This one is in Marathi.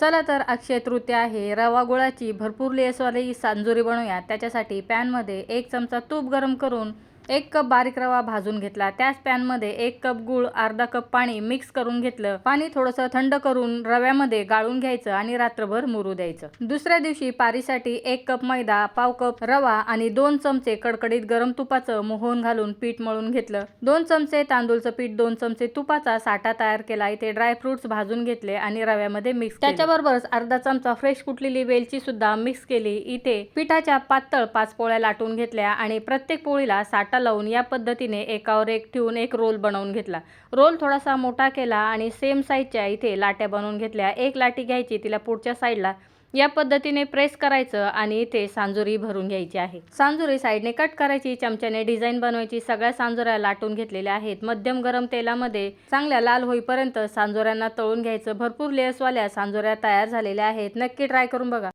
चला तर अक्षय तृतीया आहे रवा गुळाची भरपूर लेसवाली सांजुरी बनवूया. त्याच्यासाठी पॅनमध्ये एक चमचा तूप गरम करून एक कप बारीक रवा भाजून घेतला. त्याच पॅनमध्ये एक कप गूळ अर्धा कप पाणी मिक्स करून घेतलं. पाणी थोडंसं थंड करून रव्यामध्ये गाळून घ्यायचं आणि रात्रभर मुरू द्यायचं. दुसऱ्या दिवशी पारीसाठी एक कप मैदा पाव कप रवा आणि दोन चमचे कडकडीत गरम तुपाचं मोहन घालून पीठ मळून घेतलं. दोन चमचे तांदूळचं पीठ दोन चमचे तुपाचा साठा तयार केला. इथे ड्रायफ्रुट्स भाजून घेतले आणि रव्यामध्ये मिक्स त्याच्याबरोबरच अर्धा चमचा फ्रेश कुटलेली वेलची सुद्धा मिक्स केली. इथे पिठाच्या पातळ पाच पोळ्या लाटून घेतल्या आणि प्रत्येक पोळीला साठा लावून या पद्धतीने एकावर एक ठेवून एक रोल बनवून घेतला. रोल थोडासा मोठा केला आणि सेम साईजच्या इथे लाट्या बनवून घेतल्या. एक लाटी घ्यायची तिला पुढच्या साईडला या पद्धतीने प्रेस करायचं आणि इथे सांजुरी भरून घ्यायची आहे. सांजुरी साईडने कट करायची चमच्याने डिझाईन बनवायची. सगळ्या सांजोऱ्या लाटून घेतलेल्या आहेत. मध्यम गरम तेलामध्ये चांगल्या लाल होईपर्यंत सांजोऱ्यांना तळून घ्यायचं. भरपूर लेअर्सवाल्या सांजोऱ्या तयार झालेल्या आहेत. नक्की ट्राय करून बघा.